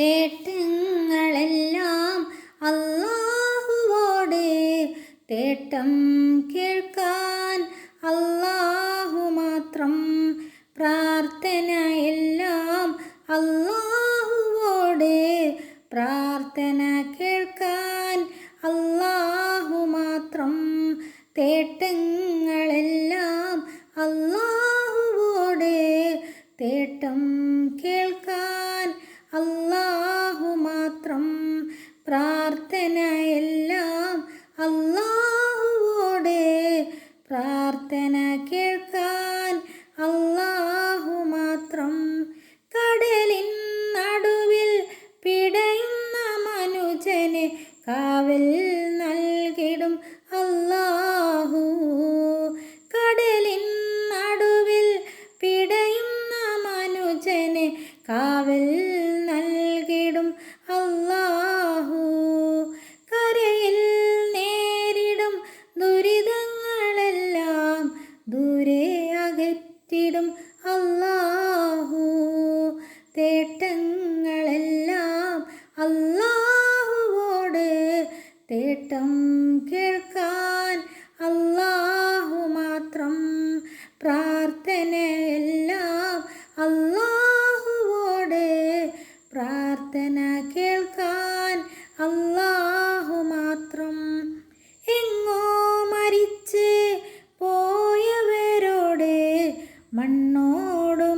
തേട്ടങ്ങളെല്ലാം അള്ളാഹുവോട് തേട്ടം കേൾക്കാൻ അള്ളാഹു മാത്രം പ്രാർത്ഥനയെല്ലാം അള്ളാഹുവോട് പ്രാർത്ഥന കേൾക്കാൻ അള്ളാഹു മാത്രം തേട്ടങ്ങളെല്ലാം അള്ളാഹുവോട് തേട്ടം കേൾക്കാൻ പ്രാർത്ഥന കേൾക്കാൻ അള്ളാഹു മാത്രം കടലിൻ നടുവിൽ പിടയുന്ന മനുജന് കാവൽ നൽകിടും. അല്ലാഹു കടലിൻ നടുവിൽ പിടയുന്ന മനുജന് കാവൽ ദൂരെ അകറ്റിടും അല്ലാഹു. തേട്ടങ്ങളെല്ലാം അല്ലാഹുവോട് തേട്ടം കേൾക്കാൻ അല്ലാഹു മാത്രം. പ്രാർത്ഥനയെല്ലാം അല്ലാഹുവോട് പ്രാർത്ഥന കേൾക്കാൻ ನೋಡು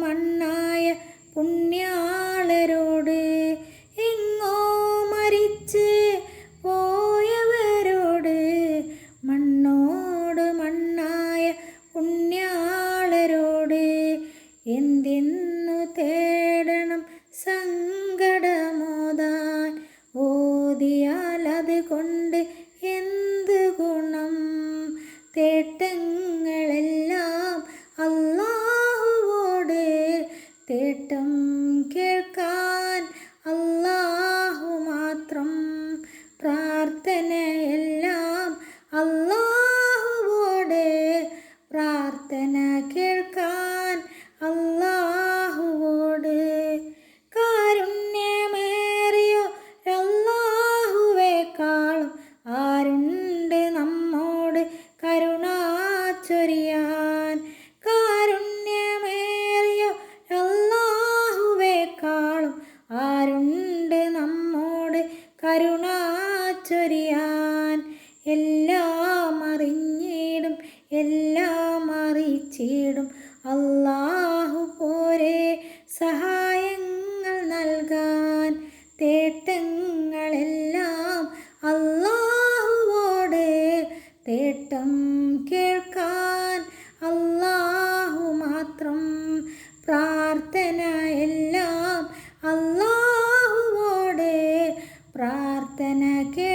കേൾക്കാൻ ആരുണ്ട് നമ്മോട് കരുണാ പ്രാർത്ഥനയെല്ലാം അള്ളാഹുവോട് പ്രാർത്ഥന കേ